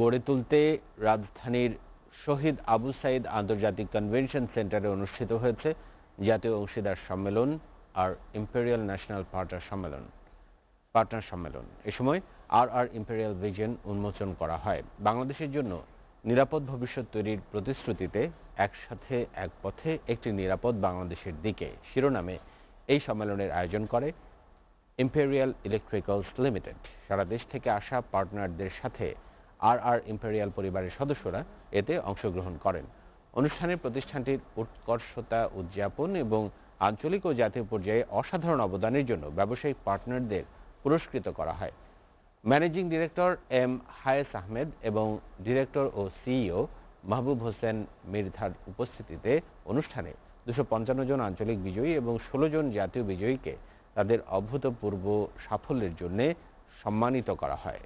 গড়ে তুলতে রাজধানীর শহীদ আবু সাইদ আন্তর্জাতিক কনভেনশন সেন্টারে অনুষ্ঠিত হয়েছে জাতীয় অংশীদার সম্মেলন আর ইম্পেরিয়াল ন্যাশনাল পার্টনার সম্মেলন পার্টনার সম্মেলন। এ সময় আর আর ইম্পেরিয়াল ভিজন উন্মোচন করা হয়। বাংলাদেশের জন্য নিরাপদ ভবিষ্যৎ তৈরির প্রতিশ্রুতিতে একসাথে এক পথে একটি নিরাপদ বাংলাদেশের দিকে শিরোনামে এই সম্মেলনের আয়োজন করে ইম্পেরিয়াল ইলেকট্রিক্যালস লিমিটেড। সারা দেশ থেকে আসা পার্টনারদের সাথে আর আর ইম্পেরিয়াল পরিবারের সদস্যরা এতে অংশগ্রহণ করেন। অনুষ্ঠানে প্রতিষ্ঠানটির উৎকর্ষতা উদযাপন এবং আঞ্চলিক ও জাতীয় পর্যায়ে অসাধারণ অবদানের জন্য ব্যবসায়িক পার্টনারদের পুরস্কৃত করা হয়। Managing director M Hayes Ahmed এবং ডিরেক্টর ও সিইও মাহবুব হোসেন মির্ধার উপস্থিতিতে অনুষ্ঠানে দুশো পঞ্চান্ন জন আঞ্চলিক বিজয়ী এবং ষোলো জন জাতীয় বিজয়ীকে তাদের অভূতপূর্ব সাফল্যের জন্য সম্মানিত করা হয়।